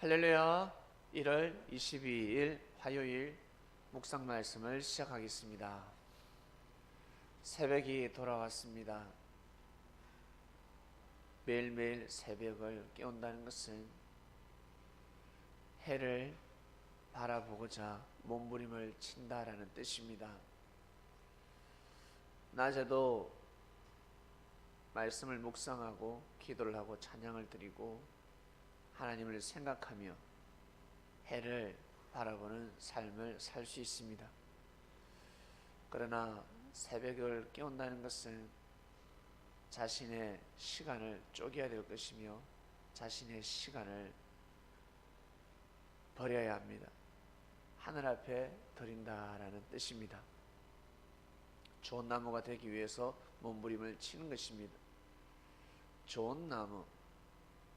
할렐루야 1월 22일 화요일 묵상 말씀을 시작하겠습니다. 새벽이 돌아왔습니다. 매일매일 새벽을 깨운다는 것은 해를 바라보고자 몸부림을 친다라는 뜻입니다. 낮에도 말씀을 묵상하고 기도를 하고 찬양을 드리고 하나님을 생각하며 해를 바라보는 삶을 살 수 있습니다. 그러나 새벽을 깨운다는 것은 자신의 시간을 쪼개야 될 것이며 자신의 시간을 버려야 합니다. 하늘 앞에 드린다라는 뜻입니다. 좋은 나무가 되기 위해서 몸부림을 치는 것입니다. 좋은 나무,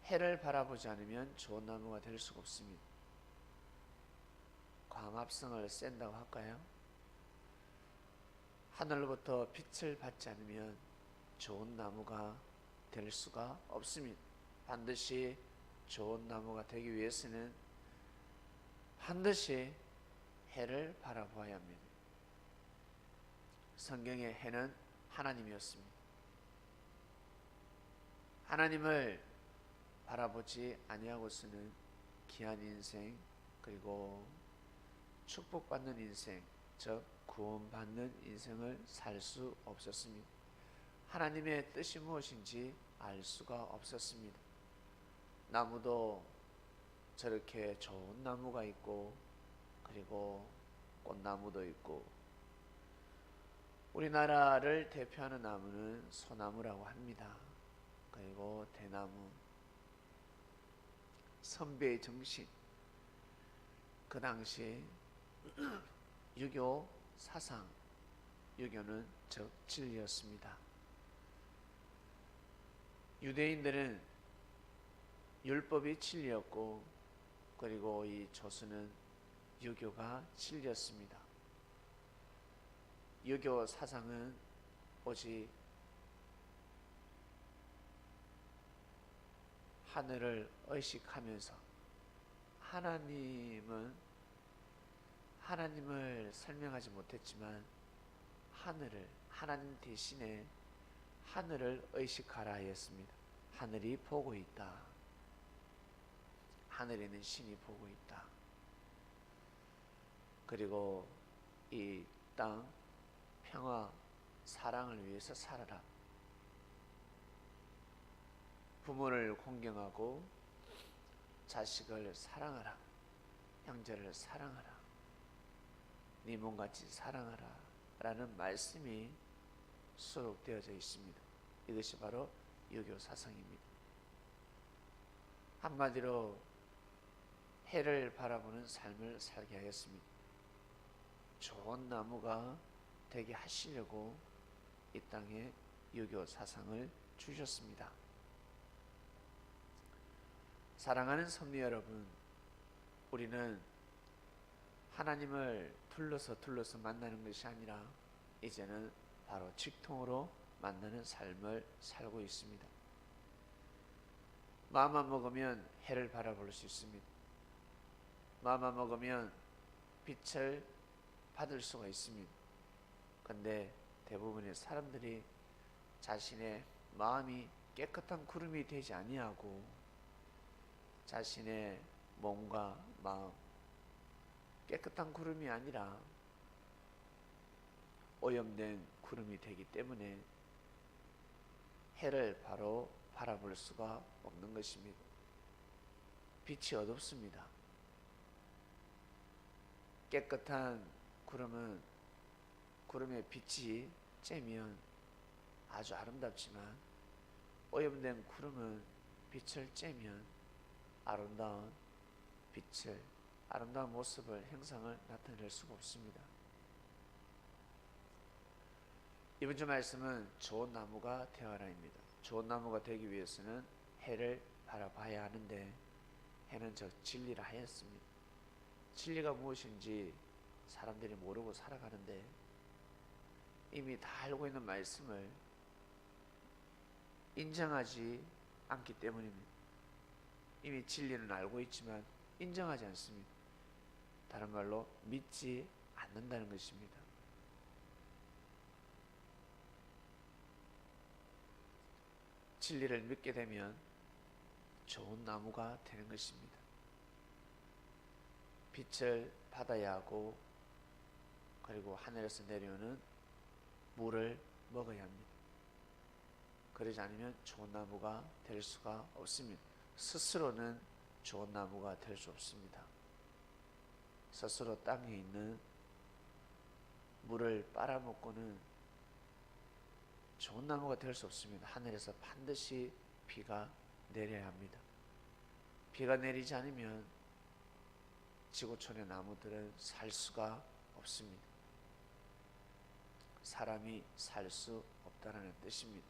해를 바라보지 않으면 좋은 나무가 될 수가 없습니다. 광합성을 샌다고 할까요? 하늘로부터 빛을 받지 않으면 좋은 나무가 될 수가 없습니다. 반드시 좋은 나무가 되기 위해서는 반드시 해를 바라보아야 합니다. 성경의 해는 하나님이었습니다. 하나님을 바라보지 아니하고서는 귀한 인생 그리고 축복받는 인생 즉 구원받는 인생을 살 수 없었습니다. 하나님의 뜻이 무엇인지 알 수가 없었습니다. 나무도 저렇게 좋은 나무가 있고 그리고 꽃나무도 있고 우리나라를 대표하는 나무는 소나무라고 합니다. 그리고 대나무 선배의 정신 그 당시 유교 사상 유교는 즉 진리였습니다. 유대인들은 율법이 진리였고 그리고 이 조수는 유교가 진리였습니다. 유교 사상은 오직 하늘을 의식하면서 하나님은 하나님을 설명하지 못했지만 하늘을 하나님 대신에 하늘을 의식하라 했습니다. 하늘이 보고 있다. 하늘에는 신이 보고 있다. 그리고 이 땅 평화 사랑을 위해서 살아라. 부모를 공경하고 자식을 사랑하라. 형제를 사랑하라. 네 몸같이 사랑하라. 라는 말씀이 수록되어져 있습니다. 이것이 바로 유교 사상입니다. 한마디로 해를 바라보는 삶을 살게 하였습니다. 좋은 나무가 되게 하시려고 이 땅에 유교 사상을 주셨습니다. 사랑하는 성도 여러분, 우리는 하나님을 둘러서 둘러서 만나는 것이 아니라 이제는 바로 직통으로 만나는 삶을 살고 있습니다. 마음만 먹으면 해를 바라볼 수 있습니다. 마음만 먹으면 빛을 받을 수가 있습니다. 근데 대부분의 사람들이 자신의 마음이 깨끗한 구름이 되지 아니하고 자신의 몸과 마음 깨끗한 구름이 아니라 오염된 구름이 되기 때문에 해를 바로 바라볼 수가 없는 것입니다. 빛이 어둡습니다. 깨끗한 구름은 구름의 빛이 쬐면 아주 아름답지만 오염된 구름은 빛을 쬐면 아름다운 빛을 아름다운 모습을 형상을 나타낼 수가 없습니다. 이번 주 말씀은 좋은 나무가 되어라입니다. 좋은 나무가 되기 위해서는 해를 바라봐야 하는데 해는 저 진리라 하였습니다. 진리가 무엇인지 사람들이 모르고 살아가는데 이미 다 알고 있는 말씀을 인정하지 않기 때문입니다. 이미 진리는 알고 있지만 인정하지 않습니다. 다른 말로 믿지 않는다는 것입니다. 진리를 믿게 되면 좋은 나무가 되는 것입니다. 빛을 받아야 하고 그리고 하늘에서 내려오는 물을 먹어야 합니다. 그러지 않으면 좋은 나무가 될 수가 없습니다. 스스로는 좋은 나무가 될 수 없습니다. 스스로 땅에 있는 물을 빨아먹고는 좋은 나무가 될 수 없습니다. 하늘에서 반드시 비가 내려야 합니다. 비가 내리지 않으면 지구촌의 나무들은 살 수가 없습니다. 사람이 살 수 없다라는 뜻입니다.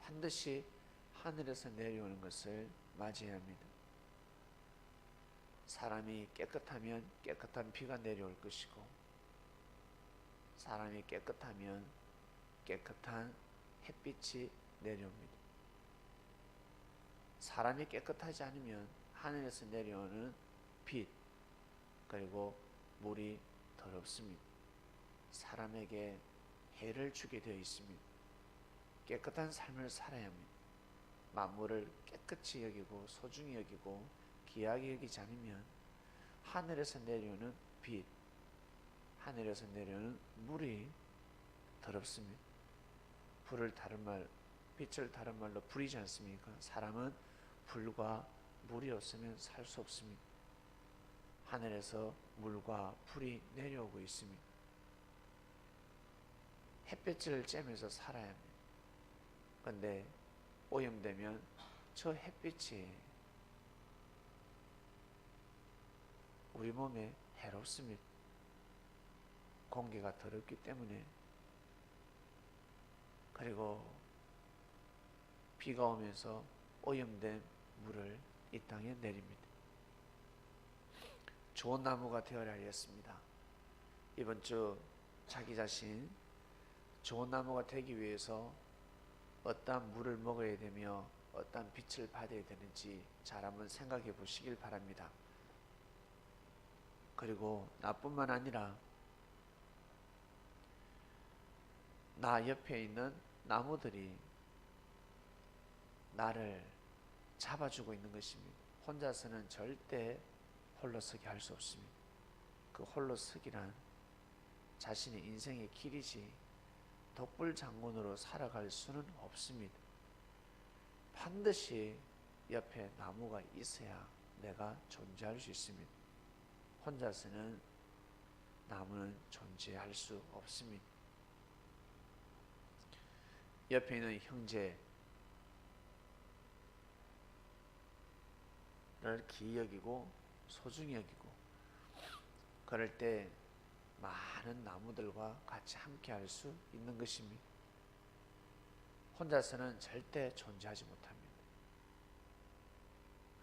반드시 하늘에서 내려오는 것을 맞이해야 합니다. 사람이 깨끗하면 깨끗한 비가 내려올 것이고 사람이 깨끗하면 깨끗한 햇빛이 내려옵니다. 사람이 깨끗하지 않으면 하늘에서 내려오는 빛 그리고 물이 더럽습니다. 사람에게 해를 주게 되어 있습니다. 깨끗한 삶을 살아야 합니다. 만물을 깨끗이 여기고 소중히 여기고 귀하게 여기지 않으면 하늘에서 내려오는 빛, 하늘에서 내려오는 물이 더럽습니다. 불을 다른 말, 빛을 다른 말로 불이지 않습니까? 사람은 불과 물이 없으면 살 수 없습니다. 하늘에서 물과 불이 내려오고 있습니다. 햇볕을 쬐면서 살아야 합니다. 근데 오염되면 저 햇빛이 우리 몸에 해롭습니다. 공기가 더럽기 때문에 그리고 비가 오면서 오염된 물을 이 땅에 내립니다. 좋은 나무가 되어야 하였습니다. 이번 주 자기 자신 좋은 나무가 되기 위해서 어떠한 물을 먹어야 되며 어떠한 빛을 받아야 되는지 잘 한번 생각해 보시길 바랍니다. 그리고 나뿐만 아니라 나 옆에 있는 나무들이 나를 잡아주고 있는 것입니다. 혼자서는 절대 홀로 서기 할수 없습니다. 그 홀로 서기란 자신의 인생의 길이지 독불 장군으로 살아갈 수는 없습니다. 반드시 옆에 나무가 있어야 내가 존재할 수 있습니다. 혼자서는 나무는 존재할 수 없습니다. 옆에 있는 형제를 기이 여기고 소중히 여기고 그럴 때 많은 나무들과 같이 함께 할 수 있는 것입니다. 혼자서는 절대 존재하지 못합니다.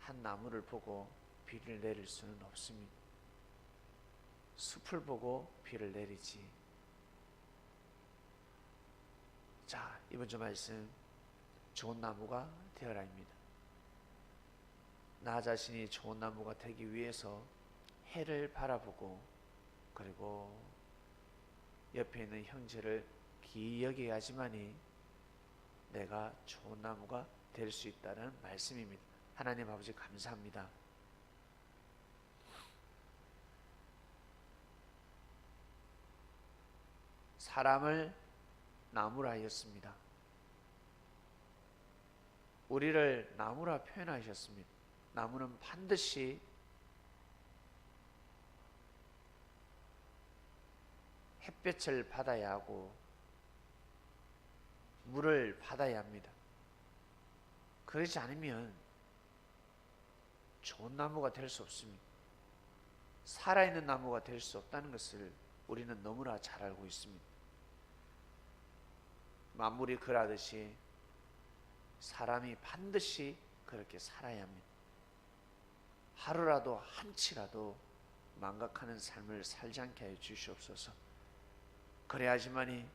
한 나무를 보고 비를 내릴 수는 없습니다. 숲을 보고 비를 내리지. 자, 이번 주 말씀 좋은 나무가 되어라입니다. 나 자신이 좋은 나무가 되기 위해서 해를 바라보고 그리고 옆에 있는 형제를 기억해 야지만이 내가 좋은 나무가 될 수 있다는 말씀입니다. 하나님 아버지 감사합니다. 사람을 나무라 하였습니다. 우리를 나무라 표현하셨습니다. 나무는 반드시 햇볕을 받아야 하고 물을 받아야 합니다. 그러지 않으면 좋은 나무가 될 수 없습니다. 살아있는 나무가 될 수 없다는 것을 우리는 너무나 잘 알고 있습니다. 만물이 그러듯이 사람이 반드시 그렇게 살아야 합니다. 하루라도 한치라도 망각하는 삶을 살지 않게 해 주시옵소서. 그래야지만이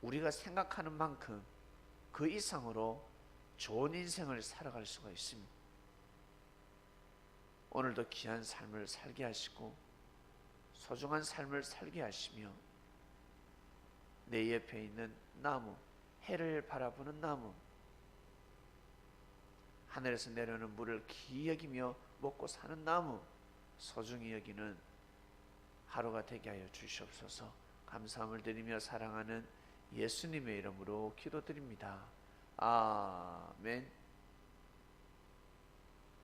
우리가 생각하는 만큼 그 이상으로 좋은 인생을 살아갈 수가 있습니다. 오늘도 귀한 삶을 살게 하시고 소중한 삶을 살게 하시며 내 옆에 있는 나무, 해를 바라보는 나무, 하늘에서 내려오는 물을 귀히 여기며 먹고 사는 나무, 소중히 여기는 하루가 되게 하여 주시옵소서 감사함을 드리며 사랑하는 예수님의 이름으로 기도드립니다. 아멘.